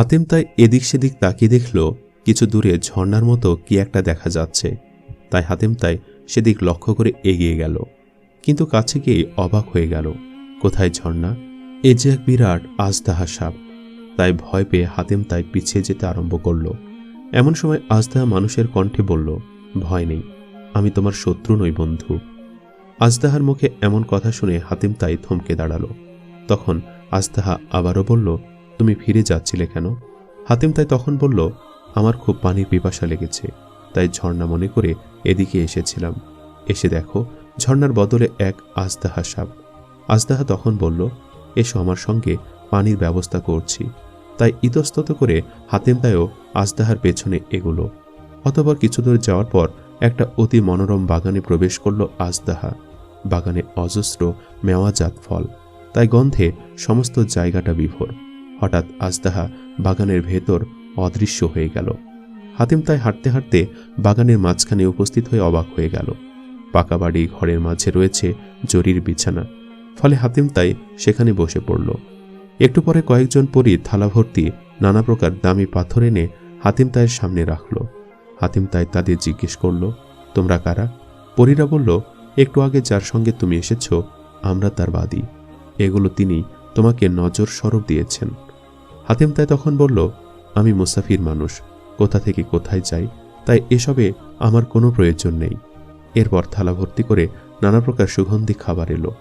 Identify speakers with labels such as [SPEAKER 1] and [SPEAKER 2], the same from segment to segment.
[SPEAKER 1] হাতেম তাই এদিক সেদিক তাকিয়ে দেখল কিছু দূরে ঝর্ণার মতো কি একটা দেখা যাচ্ছে। তাই হাতেম তাই সেদিক লক্ষ্য করে এগিয়ে গেল, কিন্তু কাছে গিয়ে অবাক হয়ে গেল, কোথায় ঝর্ণা? এ যে এক বিরাট আজদাহা সাপ। তাই ভয় পেয়ে হাতেম তাই পিছিয়ে যেতে আরম্ভ করল। এমন সময় আজদাহা মানুষের কণ্ঠে বলল, ভয় নেই, আমি তোমার শত্রু নই বন্ধু। আজদাহার মুখে এমন কথা শুনে হাতিম তাই থমকে দাঁড়াল। তখন আজদাহা আবারও বলল তুমি ফিরে যাচ্ছিলে কেন? হাতিম তাই তখন বলল, আমার খুব পানির পিপাসা লেগেছে, তাই ঝর্ণা মনে করে এদিকে এসেছিলাম। এসে দেখো, ঝর্ণার বদলে এক আজদাহা সাপ। আজদাহা তখন বলল, এসো আমার সঙ্গে পানির ব্যবস্থা করছি। তাই ইতস্তত করে হাতিম তাইও আজদাহার পেছনে এগুলো। অতপর কিছু দূর যাওয়ার পর একটা অতি মনোরম বাগানে প্রবেশ করল আজদাহা। বাগানে অজস্র মেওয়াজাত ফল, তাই গন্ধে সমস্ত জায়গাটা বিভোর। হঠাৎ আজদাহা বাগানের ভেতর অদৃশ্য হয়ে গেল। হাতিম তাই হাঁটতে হাঁটতে বাগানের মাঝখানে উপস্থিত হয়ে অবাক হয়ে গেল। পাকা বাড়ি ঘরের মাঝে রয়েছে জরির বিছানা। ফলে হাতিম তাই সেখানে বসে পড়ল। একটু পরে কয়েকজন পরী থালা ভর্তি নানা প্রকার দামি পাথর এনে হাতিম তাইয়ের সামনে রাখল। হাতিম তাই তাদের জিজ্ঞেস করল, তোমরা কারা? পরীরা বলল, একটু আগে যার সঙ্গে তুমি এসেছ, আমরা তার বাদী। এগুলো তিনি তোমাকে নজর স্বরূপ দিয়েছেন। হাতিম তাই তখন বলল, আমি মুসাফির মানুষ, কোথা থেকে কোথায় যাই, তাই এসবে আমার কোনো প্রয়োজন নেই। এরপর থালা ভর্তি করে নানা প্রকার সুগন্ধি খাবার এলো।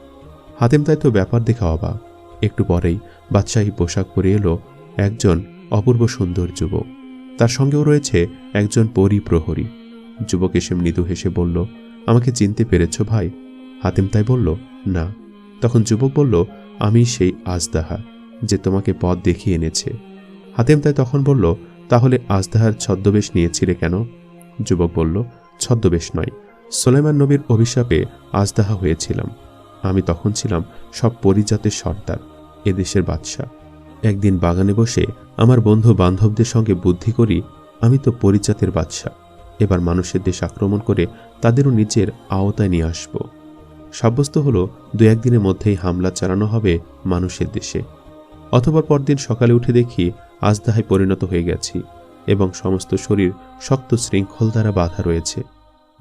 [SPEAKER 1] হাতিম তাই তো ব্যাপার দেখা অবাক। একটু পরেই বাদশাহী পোশাক পরে এলো একজন অপূর্ব সুন্দর যুবক। তার সঙ্গেও রয়েছে একজন পরিপ্রহরী। যুবক এসে মৃদু হেসে বলল, আমাকে চিনতে পেরেছ ভাই? হাতিম তাই বলল, না। তখন যুবক বলল, আমি সেই আজদাহা। যে তোমাকে পথ দেখিয়ে এনেছে। হাতেম তাই তখন বলল, তাহলে আজদাহার ছদ্মবেশ নিয়েছিলে কেন? যুবক বলল, ছদ্মবেশ নয় সোলেমান নবীর অভিশাপে আজদাহা হয়েছিলাম। আমি তখন ছিলাম সব পরিজাতের সর্দার এদেশের বাদশাহ। একদিন বাগানে বসে আমার বন্ধু বান্ধবদের সঙ্গে বুদ্ধি করি, আমি তো পরিজাতের বাদশাহ। এবার মানুষের দেশ আক্রমণ করে তাদেরও নিজের আওতায় নিয়ে আসব। সাব্যস্ত হলো দু একদিনের মধ্যেই হামলা চালানো হবে মানুষের দেশে। অথবা পরদিন সকালে উঠে দেখি আজদাহায় পরিণত হয়ে গেছি এবং সমস্ত শরীর শক্ত শৃঙ্খল দ্বারা বাধা রয়েছে।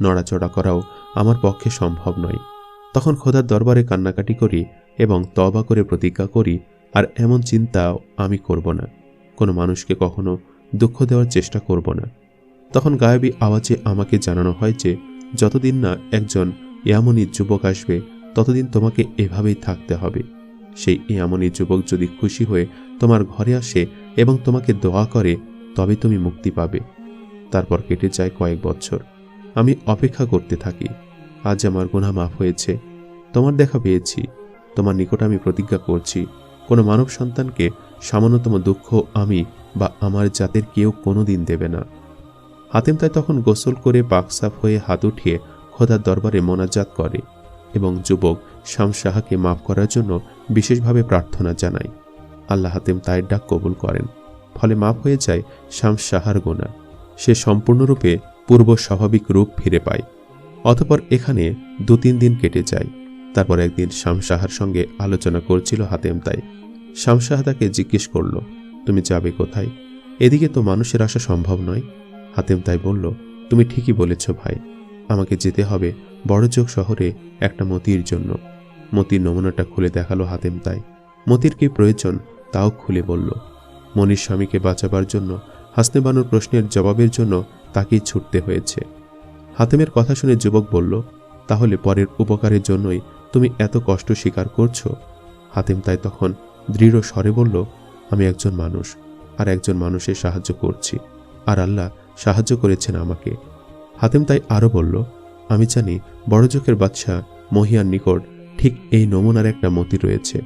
[SPEAKER 1] নড়াচড়া করাও আমার পক্ষে সম্ভব নয়। তখন খোদার দরবারে কান্নাকাটি করি এবং তবা করে প্রতিজ্ঞা করি, আর এমন চিন্তাও আমি করব না। কোনো মানুষকে কখনো দুঃখ দেওয়ার চেষ্টা করব না। তখন গায়েবী আওয়াজে আমাকে জানানো হয় যে, যতদিন না একজন এমনই যুবক আসবে, ততদিন তোমাকে এভাবেই থাকতে হবে। সেই ইয়ামনি যুবক যদি খুশি হয়ে তোমার ঘরে আসে এবং তোমাকে দোয়া করে, তবে তুমি মুক্তি পাবে। তারপর কেটে যায় কয়েক বছর। আমি অপেক্ষা করতে থাকি। আজ আমার গুণা মাফ হয়েছে। তোমার দেখা পেয়েছি। তোমার নিকট আমি প্রতিজ্ঞা করছি। কোনো মানব সন্তানকে সামান্যতম দুঃখ আমি বা আমার জাতের কেউ কোনো দিন দেবে না। হাতেম তাই তখন গোসল করে পাকসাফ হয়ে হাত উঠিয়ে খোদার দরবারে মোনাজাত করে এবং যুবক শাম সাহাকে মাফ করার জন্য বিশেষভাবে প্রার্থনা জানায়। আল্লাহ হাতেম তাইয়ের ডাক কবুল করেন। ফলে মাফ হয়ে যায় শাম সাহার গোনা। সে সম্পূর্ণরূপে পূর্ব স্বাভাবিক রূপ ফিরে পায়। অতপর এখানে দু তিন দিন কেটে যায়। তারপর একদিন শামসাহার সঙ্গে আলোচনা করছিল হাতেম তাই। শামসাহা তাকে জিজ্ঞেস করল, তুমি যাবে কোথায়? এদিকে তো মানুষের আসা সম্ভব নয়। হাতেম তাই বলল, তুমি ঠিকই বলেছ ভাই। আমাকে যেতে হবে বড়চোখ শহরে একটা মতির জন্য। মতির নমুনাটা খুলে দেখাল হাতেম তাই। মতির কি প্রয়োজন? তাও খুলে বলল। মনির স্বামীকে বাঁচাবার জন্য, হাসনে বানুর প্রশ্নের জবাবের জন্য তাকেই ছুটতে হয়েছে। হাতেমের কথা শুনে যুবক বলল, তাহলে পরের উপকারের জন্যই তুমি এত কষ্ট স্বীকার করছ? হাতেম তাই তখন দৃঢ় স্বরে বলল, আমি একজন মানুষ, আর একজন মানুষের সাহায্য করছি, আর আল্লাহ সাহায্য করেছেন আমাকে। হাতেম তাই আরও বলল, আমি জানি বড় চোখের বাচ্চা মহিয়ার নিকট ঠিক এই নমুনার একটা মতি রয়েছে।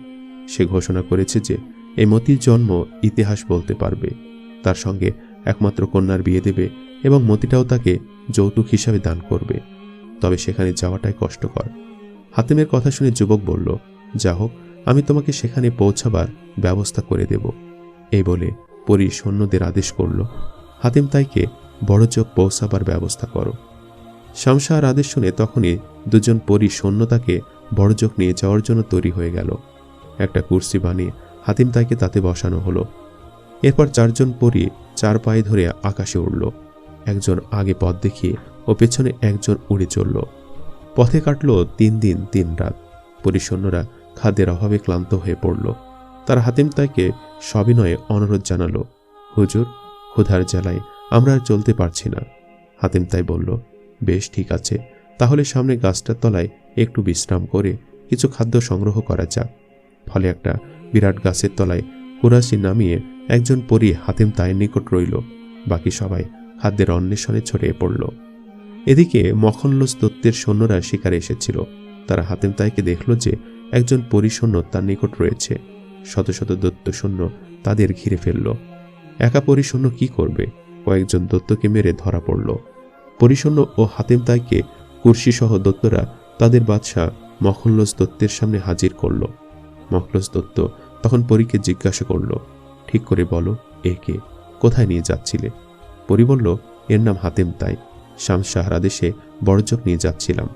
[SPEAKER 1] সে ঘোষণা করেছে যে, এই মতির জন্ম ইতিহাস বলতে পারবে। তার সঙ্গে একমাত্র কন্যার বিয়ে দেবে এবং মতিটাও তাকে যৌতুক হিসাবে দান করবে। তবে সেখানে যাওয়াটাই কষ্টকর। হাতিমের কথা শুনে যুবক বলল, যা হোক, আমি তোমাকে সেখানে পৌঁছাবার ব্যবস্থা করে দেব। এই বলে পরি সৈন্যদের আদেশ করল, হাতিম তাইকে বড় চোখ পৌঁছাবার ব্যবস্থা করো। শামশাহার আদেশ শুনে তখনই দুজন পরি সৈন্য তাকে বড় চোখ নিয়ে যাওয়ার জন্য তৈরি হয়ে গেল। একটা কুর্সি বানিয়ে হাতিম তাইকে তাতে বসানো হলো। এরপর চারজন পরি চার পায়ে ধরে আকাশে উড়ল। একজন আগে পথ দেখিয়ে ও পেছনে একজন উড়ে চলল। পথে কাটল তিন দিন, তিন রাত। পরিচ্ছন্নরা খাদ্যের অভাবে ক্লান্ত হয়ে পড়ল। তার হাতিম তাইকে সবিনয়ে অনুরোধ জানালো, হুজুর, ক্ষুধার জ্বালায় আমরা আর চলতে পারছি না। হাতিম তাই বলল বেশ ঠিক আছে, তাহলে সামনে গাছটার তলায় একটু বিশ্রাম করে কিছু খাদ্য সংগ্রহ করা যাক। ফলে একটা বিরাট গাছের তলায় কুরাশি নামিয়ে একজন পরি হাতিম তাইয়ের নিকট রইল, বাকি সবাই খাদ্যের অন্বেষণে ছড়িয়ে পড়ল। এদিকে মখনলস দত্তের সৈন্যরা শিকারে এসেছিল। তারা হাতিম তাইকে দেখল যে একজন পরিসৈন্য তার নিকট রয়েছে। শত শত দত্ত সৈন্য তাদের ঘিরে ফেলল। একা পরিসৈন্য কি করবে? কয়েকজন দত্তকে মেরে ধরা পড়ল। পরিসৈন্য ও হাতেম তাইকে কুর্সিসহ দত্তরা তাদের বাদশাহ মখল্লস দত্তের সামনে হাজির করল। মখলস দত্ত তখন পরীকে জিজ্ঞাসা করল, ঠিক করে বলো, এ কে? কোথায় নিয়ে যাচ্ছিলে? পরি বলল, এর নাম হাতেম তাই। শামশাহার আদেশে বড়জক নিয়ে যাচ্ছিলাম।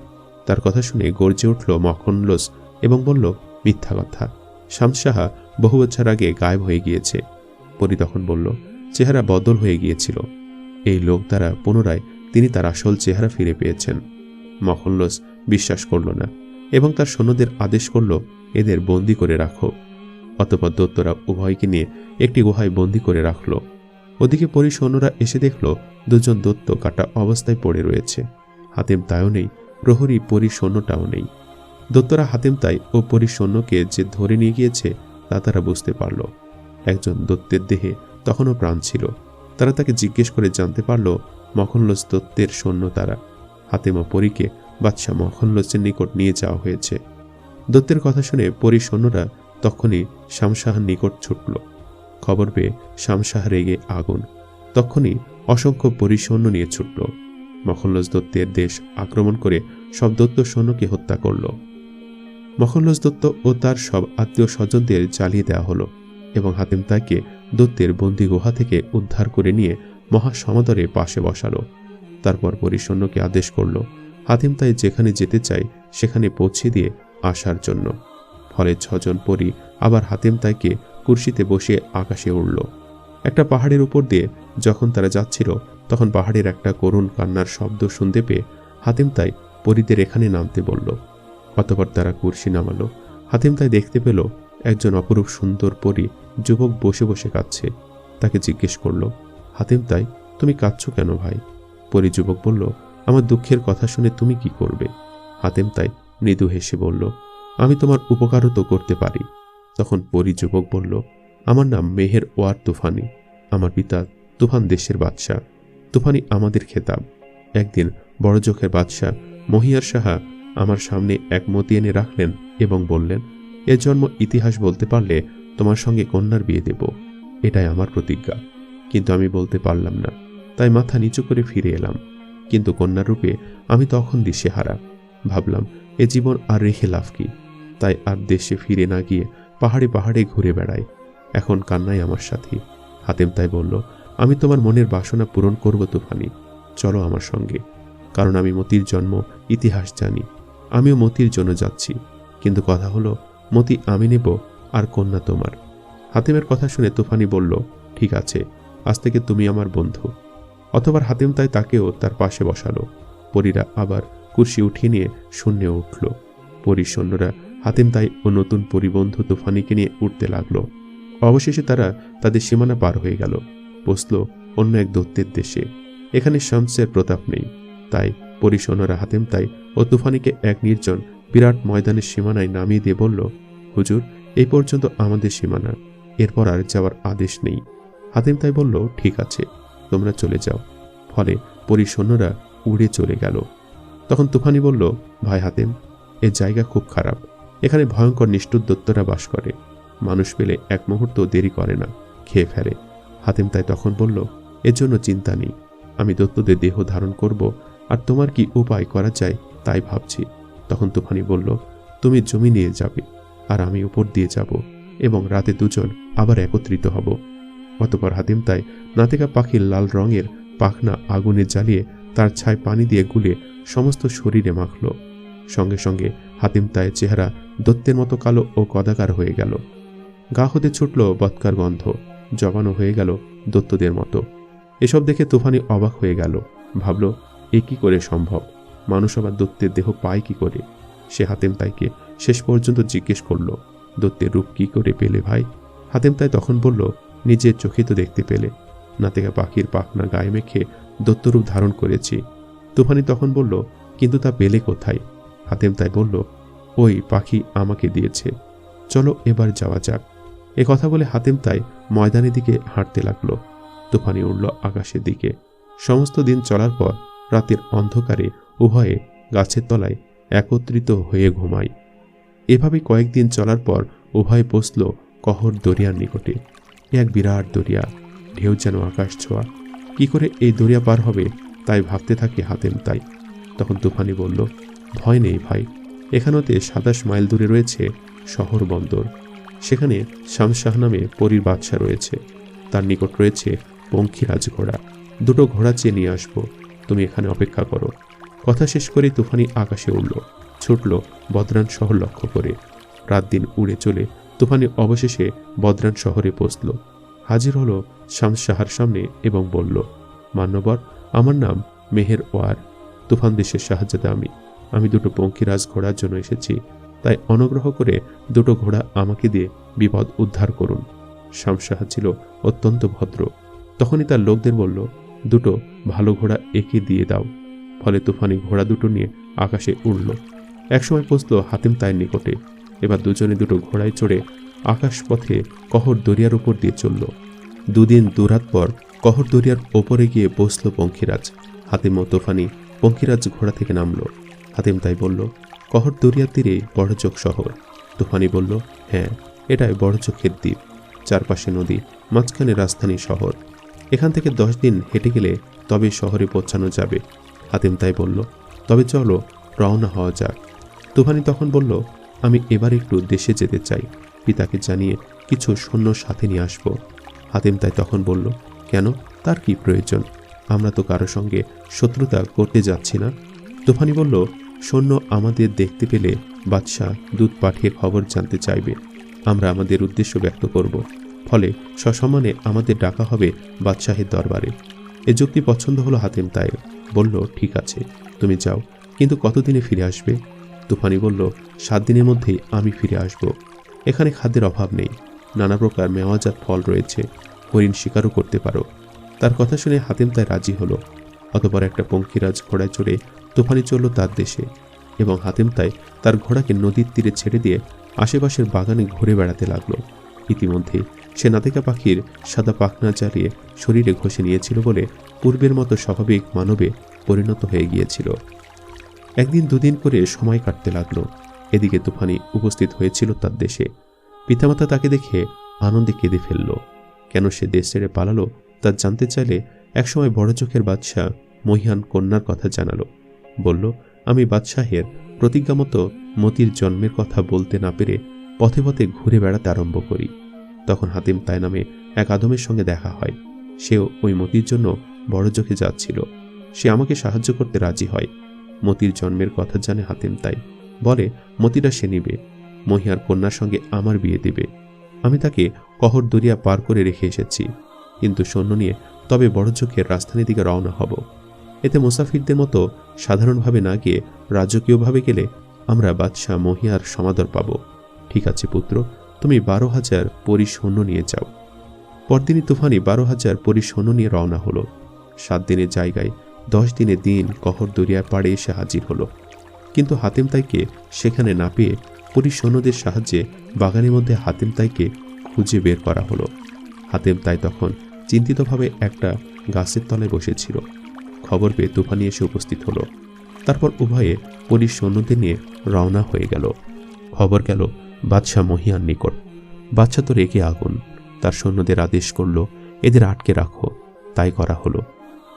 [SPEAKER 1] তার কথা শুনে গর্জে উঠল মখনলস এবং বলল, মিথ্যা কথা। শামশাহা বহু বছর আগে গায়েব হয়ে গিয়েছে। পরি তখন বলল, চেহারা বদল হয়ে গিয়েছিল। এই লোক দ্বারা পুনরায় তিনি তার আসল চেহারা ফিরে পেয়েছেন। মখল্লস বিশ্বাস করল না এবং তার সৈন্যদের আদেশ করল, এদের বন্দি করে রাখো। অতপর দত্তরা উভয়কে নিয়ে একটি গুহায় বন্দি করে রাখল। ওদিকে পরি সৈন্যরা এসে দেখল, দুজন দত্ত কাটা অবস্থায় পড়ে রয়েছে। হাতেম তাইও নেই, প্রহরী পরি সৈন্যটাও নেই। দত্তরা হাতেম তাই ও পরি সৈন্যকে যে ধরে নিয়ে গিয়েছে তা তারা বুঝতে পারল। একজন দত্তের দেহে তখনও প্রাণ ছিল। তারা তাকে জিজ্ঞেস করে জানতে পারল মখনলস দত্তের সৈন্য তারা হাতেম পরীকে বাদশাহ মখনলসের নিকট নিয়ে যাওয়া হয়েছে। দত্তের কথা শুনে পরি সৈন্যরা তখনই শামশাহার নিকট ছুটল। খবর পেয়ে শামশাহ রেগে আগুন। তখনই অসংখ্য পরিসৈন্য নিয়ে ছুটল। মখল্লস দত্তের দেশ আক্রমণ করে সব দত্ত সৈন্যকে হত্যা করল। মখল্লস দত্ত ও তার সব আত্মীয় স্বজনদের জ্বালিয়ে দেওয়া হলো এবং হাতিম তাকে দত্তের বন্দি গুহা থেকে উদ্ধার করে নিয়ে মহাসমাদরে পাশে বসালো। তারপর পরিসৈন্যকে আদেশ করল, হাতিম তাই যেখানে যেতে চায়, সেখানে পৌঁছে দিয়ে আসার জন্য। ফলে ছজন পরি আবার হাতিম তাইকে কুর্সিতে বসে আকাশে উড়ল। একটা পাহাড়ের উপর দিয়ে যখন তারা যাচ্ছিল, তখন পাহাড়ের একটা করুণ কান্নার শব্দ শুনতে পেয়ে হাতিম তাই পরিদের এখানে নামতে বলল। অতপর তারা কুর্সি নামালো। হাতিম তাই দেখতে পেল, একজন অপরূপ সুন্দর পরি যুবক বসে বসে কাঁদছে। তাকে জিজ্ঞেস করল হাতিম তাই, তুমি কাঁদছ কেন ভাই? পরি যুবক বলল, আমার দুঃখের কথা শুনে তুমি কি করবে? হাতেম তাই মৃদু হেসে বলল, আমি তোমার উপকারও তো করতে পারি। তখন পরি যুবক বলল, আমার নাম মেহের ওয়ার তুফানি। আমার পিতা তুফান দেশের বাদশাহ। তুফানি আমাদের খেতাব। একদিন বড় চোখের বাদশাহ মহিয়ার সাহা আমার সামনে এক মতি এনে রাখলেন এবং বললেন, এ জন্ম ইতিহাস বলতে পারলে তোমার সঙ্গে কন্যার বিয়ে দেব। এটাই আমার প্রতিজ্ঞা। কিন্তু আমি বলতে পারলাম না। তাই মাথা নিচু করে ফিরে এলাম। কিন্তু কন্যারূপে আমি তখন দিশেহারা। ভাবলাম, এ জীবন আর রেখে লাভ কি? তাই আর দেশে ফিরে না গিয়ে পাহাড়ে পাহাড়ে ঘুরে বেড়াই। এখন কান্নাই আমার সাথী। হাতেম তাই বলল, আমি তোমার মনের বাসনা পূরণ করব তুফানি। চলো আমার সঙ্গে। কারণ আমি মতির জন্ম, ইতিহাস জানি। আমিও মতির জন্য যাচ্ছি। কিন্তু কথা হলো, মতি আমি নেব আর কন্যা তোমার। হাতিমের কথা শুনে তুফানি বলল, ঠিক আছে। আজ থেকে তুমি আমার বন্ধু। অথবা হাতিম তাই তাকেও তার পাশে বসালো। পরীরা আবার কুর্সি উঠিয়ে নিয়ে শূন্যে উঠল। পরীর সৈন্যরা হাতিম তাই ও নতুন পরিবন্ধু তুফানিকে নিয়ে উঠতে লাগল। অবশেষে তারা তাদের সীমানা পার হয়ে গেল। বসল অন্য এক দত্তের দেশে। এখানে শামসের প্রতাপ নেই। তাই পরিসোনারা হাতেম তাই ও তুফানিকে এক নির্জন বিরাট ময়দানের সীমানায় নামিয়ে দিয়ে বলল, হুজুর, এই পর্যন্ত আমাদের সীমানা। এরপর আর যাওয়ার আদেশ নেই। হাতেম তাই বলল, ঠিক আছে, তোমরা চলে যাও। ফলে পরিসৈন্যরা উড়ে চলে গেল। তখন তুফানি বলল, ভাই হাতেম, এ জায়গা খুব খারাপ। এখানে ভয়ঙ্কর নিষ্ঠুর দত্তরা বাস করে। মানুষ পেলে এক মুহূর্ত দেরি করে না, খেয়ে ফেলে। হাতেম তাই তখন বলল, এর জন্য চিন্তা নেই। আমি দত্তদের দেহ ধারণ করব, আর তোমার কি উপায় করা যায় তাই ভাবছি। তখন তুফানি বলল, তুমি জমি নিয়ে যাবে, আর আমি উপর দিয়ে যাব, এবং রাতে দুজন আবার একত্রিত হব। অতপর হাতিম তাই নাতিকা পাখির লাল রঙের পাখনা আগুনে জ্বালিয়ে তার ছায় পানি দিয়ে গুলে সমস্ত শরীরে মাখল। সঙ্গে সঙ্গে হাতিম তায়ের চেহারা দত্তের মতো কালো ও কদাকার হয়ে গেল। গা হতে ছুটল বৎকার গন্ধ জবানো হয়ে গেল দত্তদের মতো। এসব দেখে তুফানি অবাক হয়ে গেল। ভাবল, এ কি করে সম্ভব? মানুষ আবার দত্তের দেহ পায় কি করে? সে হাতেম তাইকে শেষ পর্যন্ত জিজ্ঞেস করল, দত্তের রূপ কি করে পেলে ভাই? হাতেম তাই তখন বলল নিজের চোখে তো দেখতে পেলে। নাতেকা পাখির পাখনা গায়ে মেখে দত্তরূপ ধারণ করেছি। তুফানি তখন বলল, কিন্তু তা পেলে কোথায়? হাতেম তাই বলল, ওই পাখি আমাকে দিয়েছে। চলো এবার যাওয়া যাক। এ কথা বলে হাতেম তাই ময়দানের দিকে হাঁটতে লাগল। তুফানি উঠল আকাশের দিকে। সমস্ত দিন চলার পর রাতের অন্ধকারে উভয়ে গাছের তলায় একত্রিত হয়ে ঘুমায় এভাবে কয়েকদিন চলার পর উভয় পৌঁছল কহর দরিয়ার নিকটে। এক বিরাট দরিয়া। ঢেউ যেন আকাশ ছোঁয়া। কি করে এই দরিয়া পার হবে, তাই ভাবতে থাকে হাতেম তাই। তখন তুফানি বলল, ভয় নেই ভাই, এখানেতে সাতাশ মাইল দূরে রয়েছে শহর বন্দর। সেখানে শামশাহ নামে পরীর বাদশা রয়েছে। তার নিকট রয়েছে পঙ্খিরাজ ঘোড়া। দুটো ঘোড়া চেয়ে নিয়ে আসব। তুমি এখানে অপেক্ষা করো। কথা শেষ করে তুফানি আকাশে উঠল ছুটল বদরান শহর লক্ষ্য করে। রাত দিন উড়ে চলে তুফানি অবশেষে বদরান শহরে পৌঁছল। হাজির হলো শামশাহার সামনে এবং বলল, মান্যবর, আমার নাম মেহের ওয়ার। তুফান দেশের সাহায্যতে আমি আমি দুটো পঙ্খিরাজ ঘোড়ার জন্য এসেছি। তাই অনুগ্রহ করে দুটো ঘোড়া আমাকে দিয়ে বিপদ উদ্ধার করুন। শামশাহা ছিল অত্যন্ত ভদ্র। তখনই তার লোকদের বলল, দুটো ভালো ঘোড়া একে দিয়ে দাও। ফলে তুফানি ঘোড়া দুটো নিয়ে আকাশে উড়ল। একসময় পৌঁছল হাতিম তাইয়ের নিকটে। এবার দুজনে দুটো ঘোড়ায় চড়ে আকাশ পথে কহর দরিয়ার উপর দিয়ে চলল। দুদিন দুরাত পর কহর দরিয়ার ওপরে গিয়ে বসল পঙ্খিরাজ। হাতিম ও তোফানি পঙ্খিরাজ ঘোড়া থেকে নামল। হাতিম তাই বলল, কহর দরিয়ার তীরে বড়চোখ শহর। তুফানি বলল হ্যাঁ এটাই বড়চোখের দ্বীপ। চারপাশে নদী, মাঝখানে রাজধানী শহর। এখান থেকে দশ দিন হেঁটে গেলে তবে শহরে পৌঁছানো যাবে। হাতিম তাই বলল, তবে চলো, রওনা হওয়া যাক। তুফানি তখন বলল আমি এবার একটু দেশে যেতে চাই। পিতাকে জানিয়ে কিছু সৈন্য সাথে নিয়ে আসব। হাতিম তাই তখন বলল, কেন? তার কি প্রয়োজন? আমরা তো কারও সঙ্গে শত্রুতা করতে যাচ্ছি না। তুফানি বলল, সৈন্য আমাদের দেখতে পেলে বাদশাহ দুধ পাঠিয়ে খবর জানতে চাইবে। আমরা আমাদের উদ্দেশ্য ব্যক্ত করব। ফলে সসম্মানে আমাদের ডাকা হবে বাদশাহের দরবারে। এ যুক্তি পছন্দ হলো হাতিম তাই বলল, ঠিক আছে, তুমি যাও, কিন্তু কতদিনে ফিরে আসবে? তুফানি বলল সাত দিনের মধ্যেই আমি ফিরে আসব। এখানে খাদ্যের অভাব নেই। নানা প্রকার মেওয়াজাত ফল রয়েছে। হরিণ শিকারও করতে পারো। তার কথা শুনে হাতিম তাই রাজি হলো। অতপর একটা পঙ্খিরাজ ঘোড়ায় চড়ে তুফানি চলল তার দেশে এবং হাতিম তাই তার ঘোড়াকে নদীর তীরে ছেড়ে দিয়ে আশেপাশের বাগানে ঘুরে বেড়াতে লাগল। ইতিমধ্যে সে নাতিকা পাখির সাদা পাখনা চালিয়ে শরীরে ঘষে নিয়েছিল বলে পূর্বের মতো স্বাভাবিক মানবে পরিণত হয়ে গিয়েছিল। একদিন দুদিন করে সময় কাটতে লাগল। এদিকে তুফানি উপস্থিত হয়েছিল তার দেশে। পিতামাতা তাকে দেখে আনন্দে কেঁদে ফেলল। কেন সে দেশ ছেড়ে পালালো তা জানতে চাইলে একসময় বড় চোখের বাদশাহ মহিয়ান কন্যার কথা জানালো। বলল, আমি বাদশাহের প্রতিজ্ঞামতো মতির জন্মের কথা বলতে না পেরে পথে পথে ঘুরে বেড়াতে আরম্ভ করি। তখন হাতিম তাই নামে এক আদমের সঙ্গে দেখা হয়। সেও ওই মতির জন্য বড় চোখে যাচ্ছিল। সে আমাকে সাহায্য করতে রাজি হয়। মতির জন্মের কথা জানে হাতিম তাই। বলে মতিরা সে নিবে। মহিয়ার কন্যার সঙ্গে আমার বিয়ে দেবে। আমি তাকে কহর দরিয়া পার করে রেখে এসেছি। কিন্তু সৈন্য নিয়ে তবে বড় চোখের রাজধানীর দিকে রওনা হব। এতে মুসাফিরদের মতো সাধারণভাবে না গিয়ে রাজকীয়ভাবে গেলে আমরা বাদশাহ মহিয়ার সমাদর পাব। ঠিক আছে পুত্র, তুমি বারো হাজার পরি সৈন্য নিয়ে যাও। পরদিনই তুফানি বারো হাজার পরি সৈন্য নিয়ে রওনা হলো। সাত দিনের জায়গায় দশ দিনে দিন কহর দরিয়ার পাড়ে এসে হাজির হলো। কিন্তু হাতেম তাইকে সেখানে না পেয়ে পরি সৈন্যদের সাহায্যে বাগানের মধ্যে হাতেম তাইকে খুঁজে বের করা হলো। হাতেম তাই তখন চিন্তিতভাবে একটা গাছের তলায় বসেছিল। খবর পেয়ে তুফানি এসে উপস্থিত হলো। তারপর উভয়ে পরীর সৈন্যদের নিয়ে রওনা হয়ে গেল। খবর গেল বাদশাহ মহিয়ার নিকট। বাচ্চা তো রেগে আগুন। তার সৈন্যদের আদেশ করল, এদের আটকে রাখো। তাই করা হলো।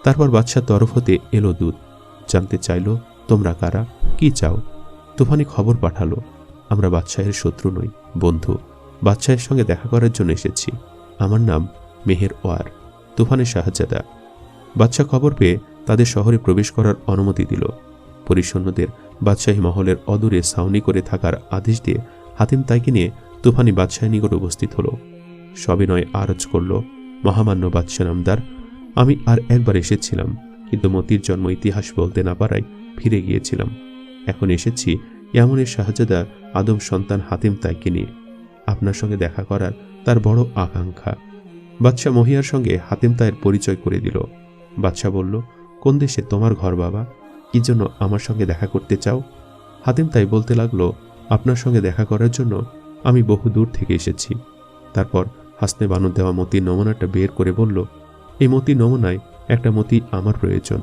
[SPEAKER 1] তারপর বাদশাহ তরফ হতে এলো দূত। জানতে চাইল, তোমরা কারা? কি চাও? তুফানি খবর পাঠালো। আমরা বাদশাহের শত্রু নই, বন্ধু। বাদশাহের সঙ্গে দেখা করার জন্য এসেছি। আমার নাম মেহের ওয়ার, তুফানের সাহায্যাদা বাদশাহ খবর পেয়ে তাদের শহরে প্রবেশ করার অনুমতি দিল। পরিসৈন্যদের বাদশাহী মহলের অদূরে সাউনি করে থাকার আদেশ দিয়ে হাতিম তাইকে নিয়ে তুফানি বাদশাহী নিকট উপস্থিত হলো। সবিনয় আরজ করল, মহামান্য বাদশাহ নামদার, আমি আর একবার এসেছিলাম, কিন্তু মতির জন্ম ইতিহাস বলতে না পারায় ফিরে গিয়েছিলাম। এখন এসেছি ইয়ামনের শাহজাদা আদম সন্তান হাতিম তাইকে নিয়ে। আপনার সঙ্গে দেখা করার তার বড় আকাঙ্ক্ষা। বাদশাহ মহিয়ার সঙ্গে হাতিম তাইয়ের পরিচয় করে দিল। বাদশাহ বলল, কোন দেশে তোমার ঘর বাবা? কি জন্য আমার সঙ্গে দেখা করতে চাও? হাতিম তাই বলতে লাগল, আপনার সঙ্গে দেখা করার জন্য আমি বহু দূর থেকে এসেছি। তারপর হাসনে বানু দেওয়া মতির নমুনাটা বের করে বলল, এই মতি নমুনায় একটা মতি আমার প্রয়োজন।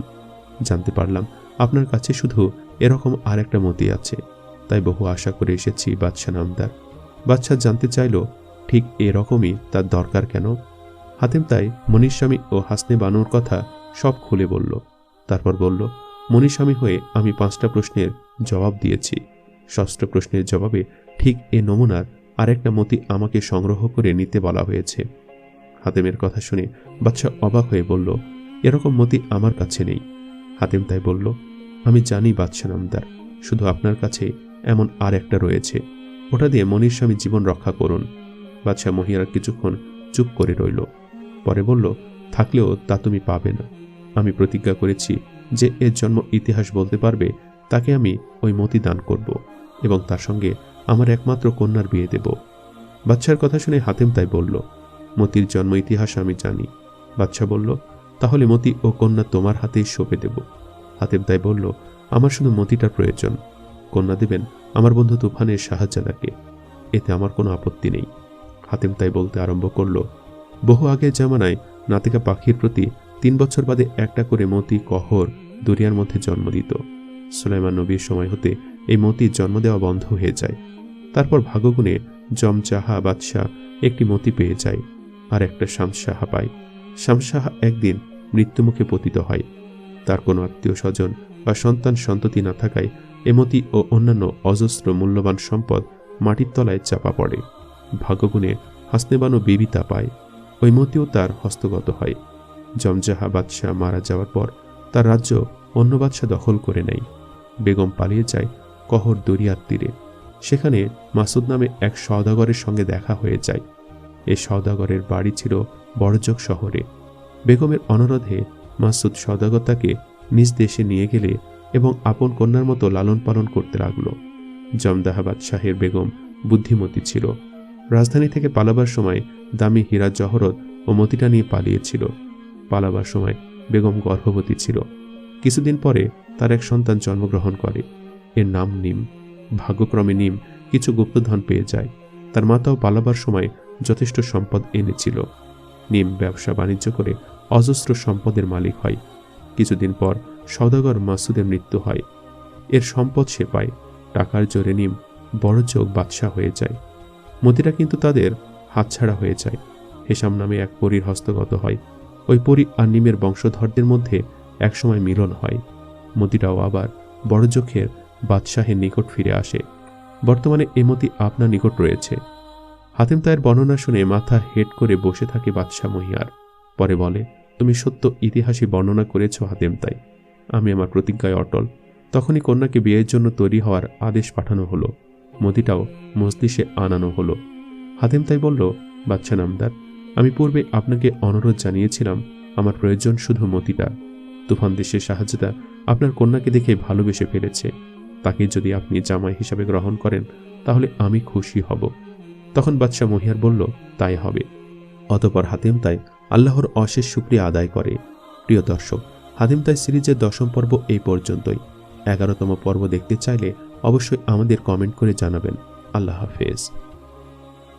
[SPEAKER 1] জানতে পারলাম আপনার কাছে শুধু এরকম আর একটা মতি আছে। তাই বহু আশা করে এসেছি বাদশাহ নামদার। বাদশাহ জানতে চাইল, ঠিক এরকমই তার দরকার কেন? হাতেম তাই মনীষস্বামী ও হাসনে বানুর কথা সব খুলে বলল। তারপর বলল মনীষস্বামী হয়ে আমি পাঁচটা প্রশ্নের জবাব দিয়েছি। ষষ্ঠ প্রশ্নের জবাবে ঠিক এ নমুনার আরেকটা মতি আমাকে সংগ্রহ করে নিতে বলা হয়েছে। হাতেমের কথা শুনে বাচ্চা অবাক হয়ে বলল, এরকম মতি আমার কাছে নেই। হাতিম তাই বলল, আমি জানি বাদশাহ নামদার, শুধু আপনার কাছে এমন আর একটা রয়েছে। ওটা দিয়ে মনির স্বামী জীবন রক্ষা করুন। বাদশাহ মহিয়ারা কিছুক্ষণ চুপ করে রইল। পরে বলল, থাকলেও তা তুমি পাবে না। আমি প্রতিজ্ঞা করেছি যে এর জন্ম ইতিহাস বলতে পারবে, তাকে আমি ওই মতি দান করব এবং তার সঙ্গে আমার একমাত্র কন্যার বিয়ে দেব। বাচ্চার কথা শুনে হাতেম তাই বলল, মতির জন্ম ইতিহাস আমি জানি। বাচ্চা বলল তাহলে মতি ও কন্যা তোমার হাতেই সঁপে দেব। হাতেম তাই বলল, আমার শুধু মতিটার প্রয়োজন। কন্যা দেবেন, আমার বন্ধু তুফানের শাহজাদাকে এতে আমার কোনো আপত্তি নেই। হাতেম তাই বলতে আরম্ভ করল, বহু আগের জামানায় নাতিকা পাখির প্রতি তিন বছর বাদে একটা করে মতি কহর দরিয়ার মধ্যে জন্ম দিত। সুলাইমান নবীর সময় হতে এই মতির জন্ম দেওয়া বন্ধ হয়ে যায়। তারপর ভাগ্যগুণে জমচাহা বাদশাহ একটি মতি পেয়ে যায়, আর একটা শামসাহা পায়। শামসাহা একদিন মৃত্যুমুখে পতিত হয়। তার কোনো আত্মীয় স্বজন বা সন্তান সন্ততি না থাকায় এমতি ও অন্যান্য অজস্র মূল্যবান সম্পদ মাটির তলায় চাপা পড়ে। ভাগ্যগুণে হাসনেবানো বিবিতা পায়। ওই মতিও তার হস্তগত হয়। জমজাহা বাদশাহ মারা যাওয়ার পর তার রাজ্য অন্য বাদশাহ দখল করে নেয়। বেগম পালিয়ে যায় কহর দরিয়ার তীরে। সেখানে মাসুদ নামে এক সওদাগরের সঙ্গে দেখা হয়ে যায়। এ সওদাগরের বাড়ি ছিল বড়জোক শহরে। বেগমের অনুরোধে মাসুদ সদাগতাকে নিজ দেশে নিয়ে গেলে এবং আপন কন্যার মতো লালন পালন করতে লাগল। জমদাহাবাদ শাহের বেগম বুদ্ধিমতী ছিল। রাজধানী থেকে পালাবার সময় দামি হীরা জহরত ও মতিটা নিয়ে পালিয়েছিল। পালাবার সময় বেগম গর্ভবতী ছিল। কিছুদিন পরে তার এক সন্তান জন্মগ্রহণ করে। এর নাম নিম। ভাগ্যক্রমে নিম কিছু গুপ্তধন পেয়ে যায়। তার মাতাও পালাবার সময় যথেষ্ট সম্পদ এনেছিল। নিম ব্যবসা বাণিজ্য করে অজস্র সম্পদের মালিক হয়। কিছুদিন পর সদাগর মাসুদের মৃত্যু হয়। এর সম্পদ সে পায়, টাকার জোরে নিম বড় চোখ বাদশাহ হয়ে যায়। মতিরা কিন্তু তাদের হাতছাড়া হয়ে যায়। হেসাম নামে এক পরীর হস্তগত হয়। ওই পরী আর নিমের বংশধরদের মধ্যে একসময় মিলন হয়। মতিরাও আবার বড় চোখের বাদশাহের নিকট ফিরে আসে। বর্তমানে এমতি আপনার নিকট রয়েছে। হাতিম তায়ের বর্ণনা শুনে মাথা হেট করে বসে থাকে বাদশাহ মহিয়ার। পরে বলে, তুমি সত্য ইতিহাসে বর্ণনা করেছ হাতেম তাই। আমি আমার প্রতিজ্ঞায় অটল। তখনই কন্যাকে বিয়ের জন্য তৈরি হওয়ার আদেশ পাঠানো হলো। মতিটাও মজলিসে আনানো হলো। হাতেম তাই বলল বাচ্চা নামদার, আমি পূর্বে আপনাকে অনুরোধ জানিয়েছিলাম, আমার প্রয়োজন শুধু মতিটা। তুফান দেশের সাহায্যতা আপনার কন্যাকে দেখে ভালোবেসে ফেলেছে। তাকে যদি আপনি জামাই হিসাবে গ্রহণ করেন, তাহলে আমি খুশি হব। তখন বাদশাহ মহিয়ার বলল, তাই হবে। অতপর হাতিম তাই আল্লাহর অশেষ সুক্রিয়া আদায় করে। প্রিয় দর্শক, হাতিম তাই সিরিজের দশম পর্ব এই পর্যন্তই। এগারোতম পর্ব দেখতে চাইলে অবশ্যই আমাদের কমেন্ট করে জানাবেন। আল্লাহ হাফেজ।